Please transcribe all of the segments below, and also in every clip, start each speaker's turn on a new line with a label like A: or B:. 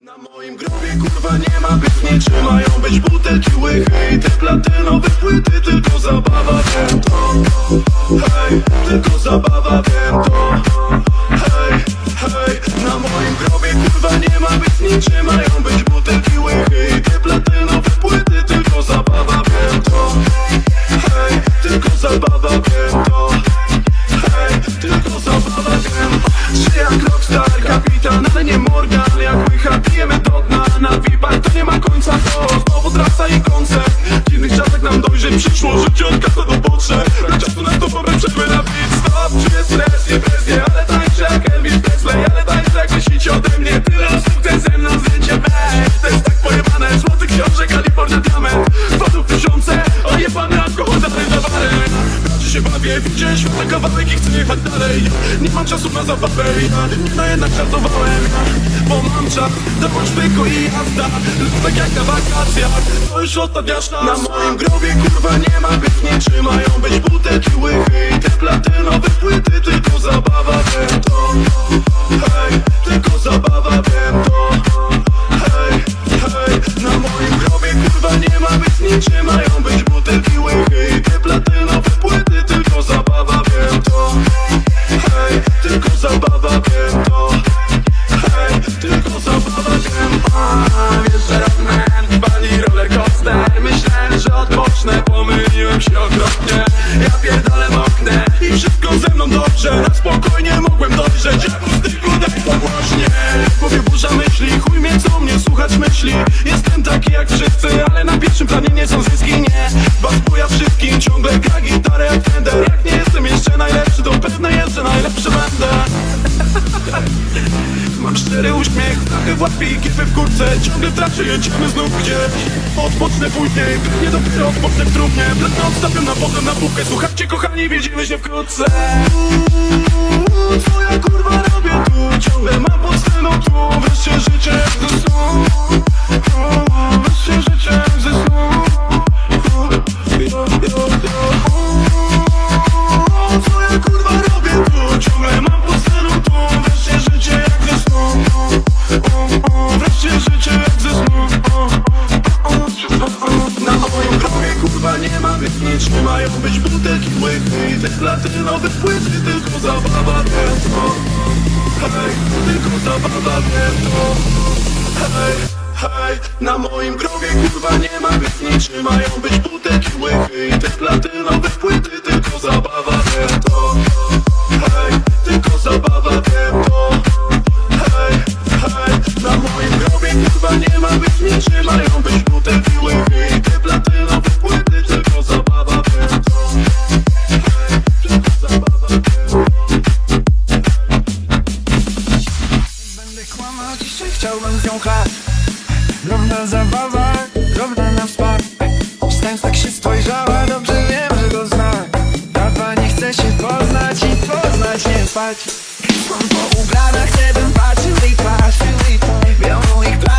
A: Na moim grobie kurwa nie ma piwniczy Mają być butelki, łychy i te platynowe płyty. Tylko zabawa, wiem to. Hej, tylko zabawa, wiem to. mam czasu na zabawę i na dymna jednak żartowałem ja Bo mam czas, dołącz pyku i jazda. Lubek jak na wakacjach, to już ostatnia szansa Na moim grobie kurwa nie ma bitnie Czy mają być butelki, łychy i te platynowe płyty? Tylko zabawa, wiem to, hej Tylko zabawa, wiem to, hej, hej. Na moim grobie kurwa nie ma bitnie Czy mają zawsze będę Mam szczery uśmiech, trochę w łapie i kiepy w kurce Ciągle traczę, jedziemy znów gdzieś. Odpocznę później, pewnie dopiero odpocznę w trumnie. Blatno odstawiam na potem na półkę Słuchajcie kochani, widzimy się wkrótce. Twoja kurwa robię tu? Ciągle mam pod sceną tu. Wreszcie życie ze sobą Wreszcie życie ze sobą Piwniczki mają być butelki błękitne I deklatynowe płyty Tylko zabawa piętno. Hej, tylko zabawa piętno. Hej, hej Na moim grobie kurwa nie ma piwniczy Mają być butelki łychy I deklatynowe płyty Tylko zabawa piętno. Hej, tylko zabawa piętno. Hej, hej Na moim grobie kurwa nie ma piwniczy Mają być
B: Chciałbym z nią klać Drobna zabawa, drobna na wspar Wstając tak się spojrzała, dobrze wiem, że go zna. Ta pani chce się poznać i poznać nie spać. Mam po ubrana, chcę bym patrzył i patrzył i patrzył Biał moich plac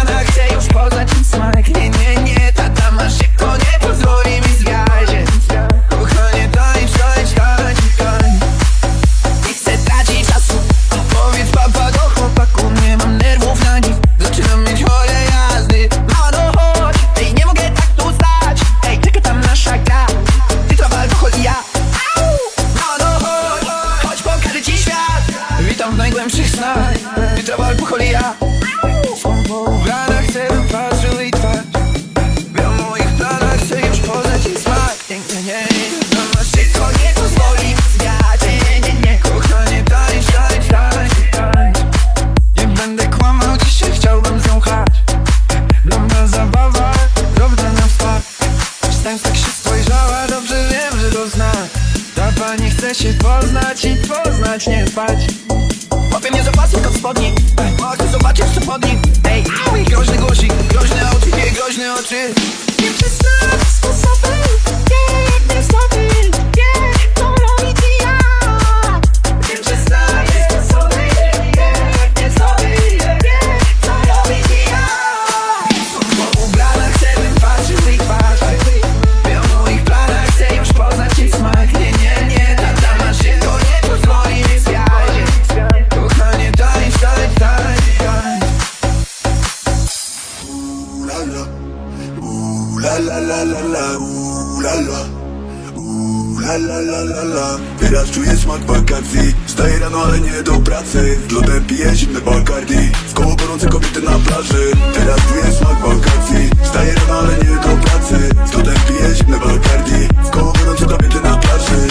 C: la la. Teraz czuję smak wakacji Wstaję rano, ale nie do pracy. Z lodem piję zimne Bacardi. W koło gorące kobiety na plaży. Teraz czuję smak wakacji Wstaję rano, ale nie do pracy. Z lodem piję zimne Bacardi. W koło gorące kobiety na plaży.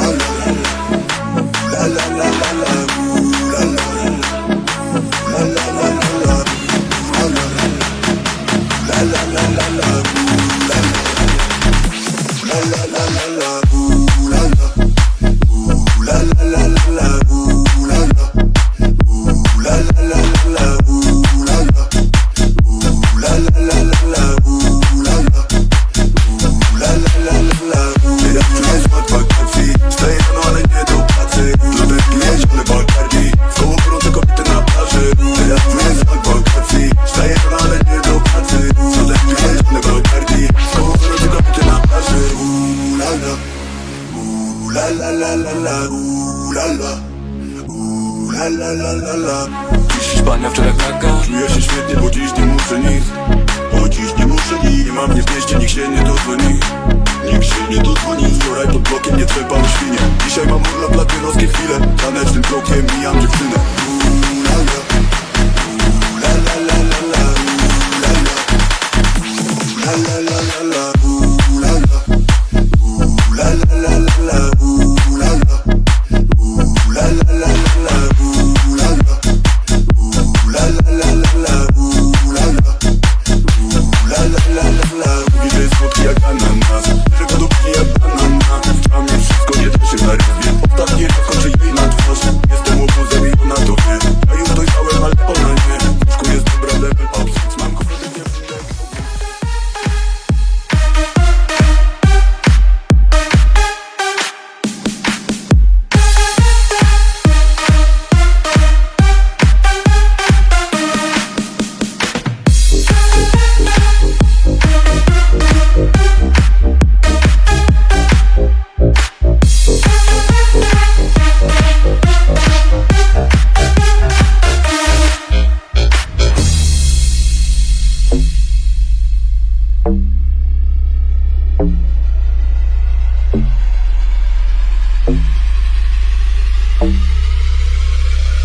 C: La la la la la la la. nockie chwile Tanecznym krokiem mijam dziewczynę.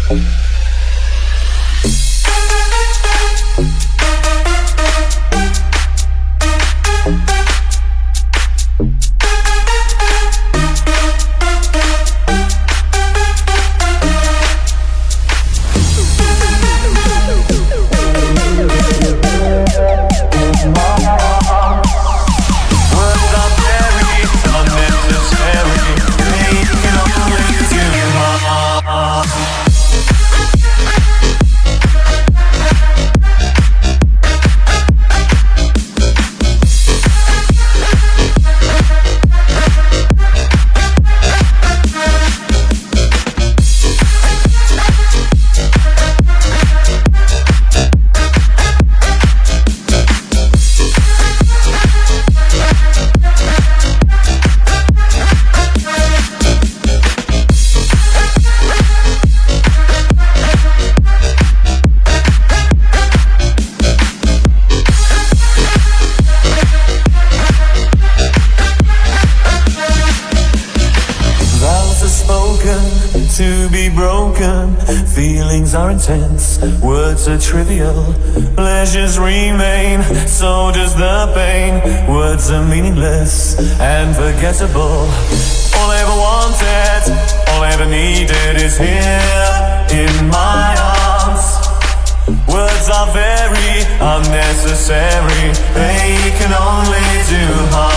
C: Thank
D: Words are trivial, pleasures remain, so does the pain. Words are meaningless and forgettable. All I ever wanted, all I ever needed is here in my arms. Words are very unnecessary, they can only do harm.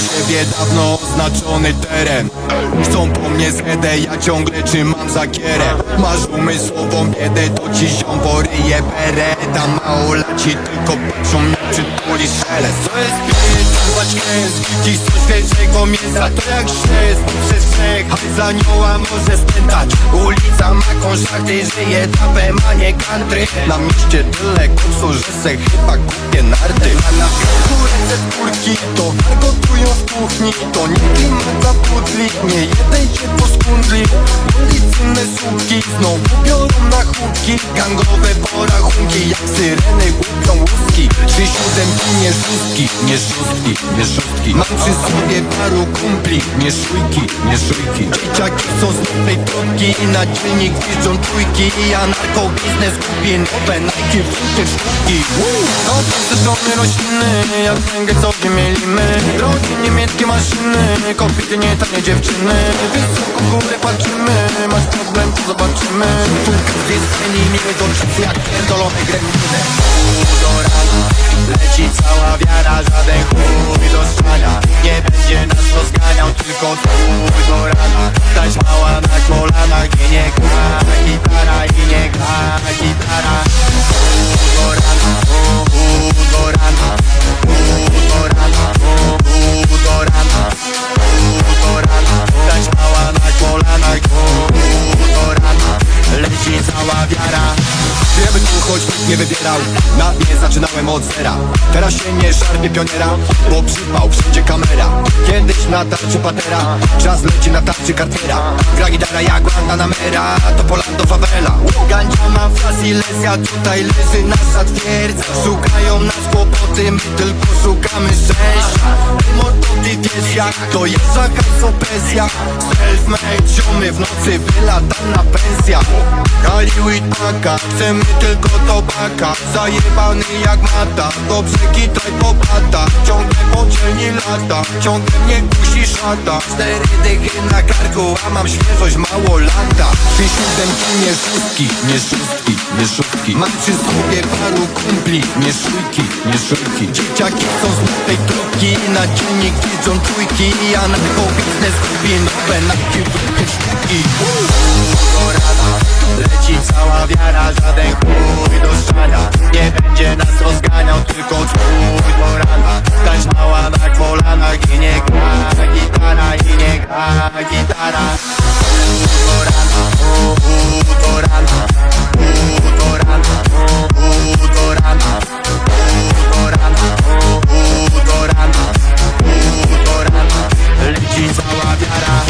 E: Sobie dawno oznaczony teren. Chcą po mnie zhedę, ja ciągle trzymam zakierę Masz umysłową biedę, to ci ziom poryje bereta Mało laci, tylko patrzą mnie przytuli szelest. To jest pięć, ciężki, dziś coś świeżego mięsa To jak szest, przez hajs za może spętać. Ulica ma konszaty, żyje tapem, a nie country. Na mieście tyle koksu, że se chyba kupię narty. Na piątku ręce skórki, to gotują w kuchni To nie klimat za pudli, nie jeden się poskundli Policyjne słupki znowu biorą chłopki Gangowe porachunki, jak syreny łupią łuski. Trzy siódemki, nie szóstki, nie szóstki, nie szóstki. Mam przy sobie paru kumpli, nie szujki, nie szujki. Dzieciaki są z nowej trąbki i na dzielnik wjeżdżą trójki Ja narkobiznes kupię nowe Nike, wrzucie sztuki. No to zeszony rośliny, jak węgiel sobie mielimy. Drogie niemieckie maszyny, kopity nie tanie dziewczyny. Wysoko w górę patrzymy, masz problem to zobaczymy. Tu jest ceni, miły do czasy jak pierdolone gremliny do rana Leci cała wiara, żaden chuj do spania. Nie będzie nas rozganiał, tylko chuj szarpie pioniera Bo przypał, wszędzie kamera Kiedyś na tarczy patera. Czas leci na tarczy kartiera Gra gitara jak Guantanamera To Polando favela. Gandzia mafia, Silesia Tutaj leży nasza twierdza. Szukają nas kłopoty My tylko szukamy szczęścia. Mordoty wiesz jak to jest Jaka jest opresja Self-made ziomy w nocy Wylatana pensja. Hollywood paka Chcemy tylko do baka Zajebany jak mata Dobrze kitaj popata Ciągle po dzielni lata Ciągle mnie kusi szata Cztery dychy na karku A mam świeżość mało lata. Trzy siódemki, nie szóstki Nie szóstki, nie szóstki. Mam przy sobie paru kumpli Nie szujki, nie szujki Dzieciaki są z tej trupki Na dziennik widzą trójki. Ja na biznes kupię nowe Nike wrócę sztuki Leci cała wiara, żaden chuj do szczania Nie będzie nas rozganiał, tylko chuj do rana mała na kolanach i nie gra gitara I nie gra gitara. Leci cała wiara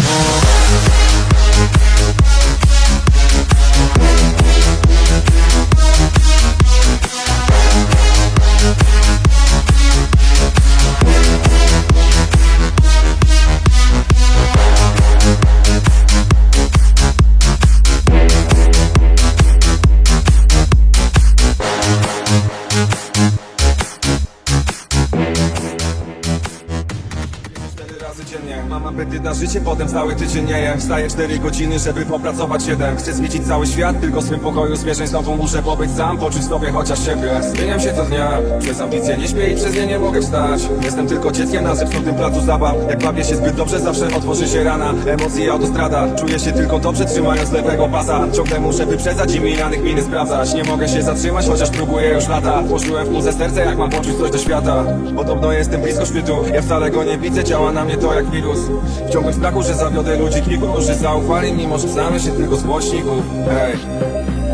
F: życie, potem cały tydzień nie jem Wstaję 4 godziny, żeby popracować 7 Chcę zwiedzić cały świat, tylko w swym pokoju Zmierzeń znowu muszę pobyć sam, poczuć sobie chociaż siebie. Zmieniam się co dnia, przez ambicje nie śpię i przez nie nie mogę wstać. Jestem tylko dzieckiem na zepsutym placu zabaw. Jak bawię się zbyt dobrze, zawsze otworzy się rana. Emocje autostrada, czuję się tylko dobrze trzymając lewego pasa. Ciągle muszę wyprzedzać i mijanych miny sprawdzać. Nie mogę się zatrzymać, chociaż próbuję już lata. Włożyłem w muzę serce, jak mam poczuć coś do świata. Podobno jestem blisko szczytu, ja wcale go nie widzę Działa na mnie to jak wirus. W ciągłym strachu, że zawiodę ludzi kilku Którzy zaufali, mimo że znamy się tylko z głośników Hej,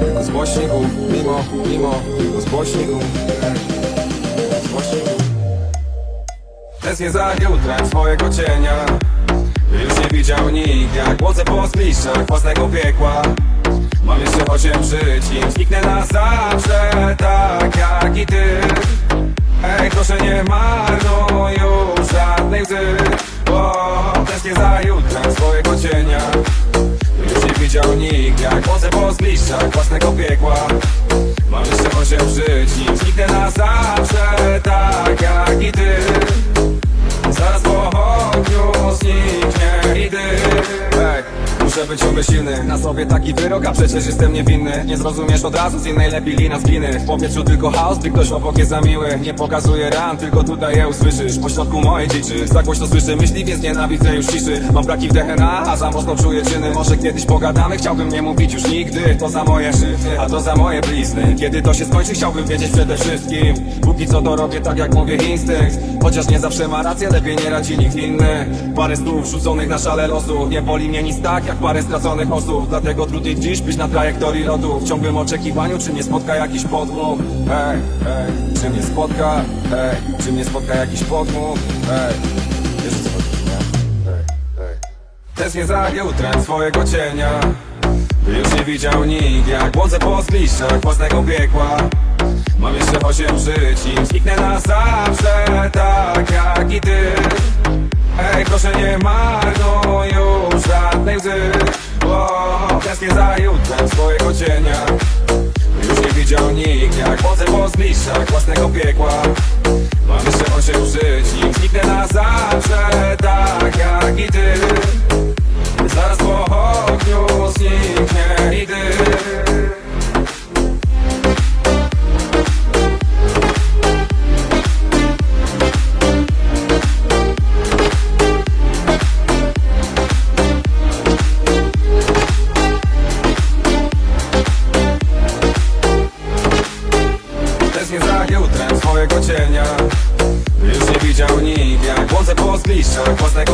F: tylko z głośników Mimo, mimo, tylko z głośników Hej, z głośników Tęsknię za jutrem swojego cienia. Już nie widział nikt jak błądzę po zgliszczach własnego piekła. Mam jeszcze osiem żyć i zniknę na zawsze Tak jak i ty. Ej, proszę nie marnuj już żadnej łzy tęsknię za swojego cienia Już nie widział nikt jak błądzę po zgliszczach własnego piekła. Mam jeszcze osiem żyć i zniknę na zawsze Tak jak i ty. Zaraz po ogniu zniknie i ty żeby ciągle silny. Na sobie taki wyrok, a przecież jestem niewinny. Nie zrozumiesz od razu, z innej lepiej lina zginy. W powietrzu tylko chaos, gdy ktoś obok jest za miły. Nie pokazuje ran, tylko tutaj je usłyszysz. Pośrodku mojej dziczy, za głośno słyszę myśli, więc nienawidzę już ciszy. Mam braki w DNA, a za mocno czuję czyny. Może kiedyś pogadamy, chciałbym nie mówić już nigdy. To za moje szyfry, a to za moje blizny. Kiedy to się skończy, chciałbym wiedzieć przede wszystkim. Póki co to robię tak jak mówię instynkt. Chociaż nie zawsze ma rację, lepiej nie radzi nikt inny. Parę rzuconych na szale losu. Nie boli mnie nic tak jak parę straconych osób. Dlatego trudniej dziś być na trajektorii lotu. W ciągłym oczekiwaniu, czy mnie spotka jakiś podmuch. Hej, hej, czy mnie spotka, hej, czy mnie spotka jakiś podmuch? Hej, wiesz co chodzi, nie? Hej, hej Tęsknię za jutrem swojego cienia. Już nie widział nikt Jak błądzę po zgliszczach własnego piekła. Mam jeszcze osiem żyć i zniknę na zawsze Tak jak i ty Ej, proszę nie marnuj już żadnej łzy o, Tęsknię za jutrem swojego cienia. Już nie widział nikt Jak błądzę po zgliszczach własnego piekła. Mam jeszcze osiem żyć i zniknę na zawsze Tak jak i ty. Zaraz po ogniu zniknie i dym po zgliszczach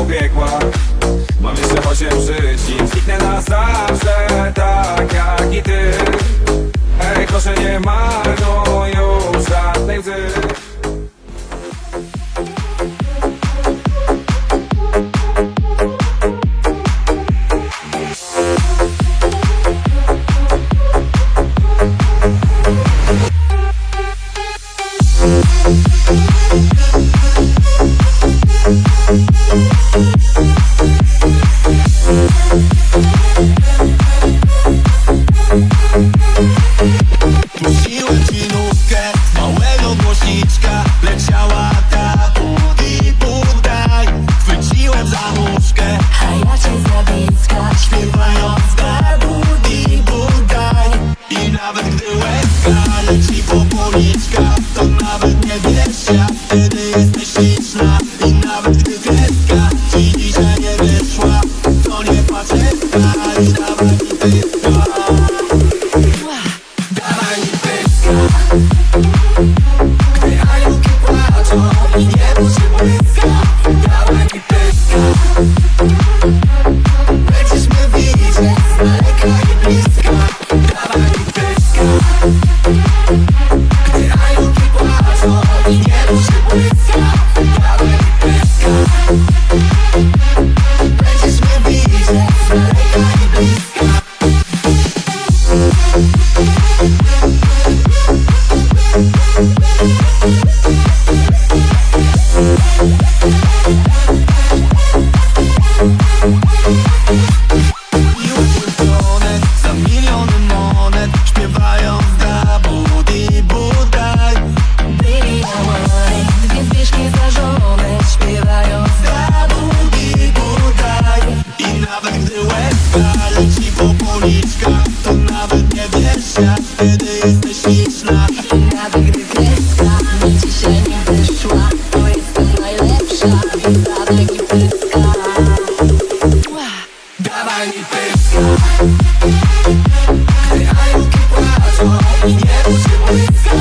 G: Gdy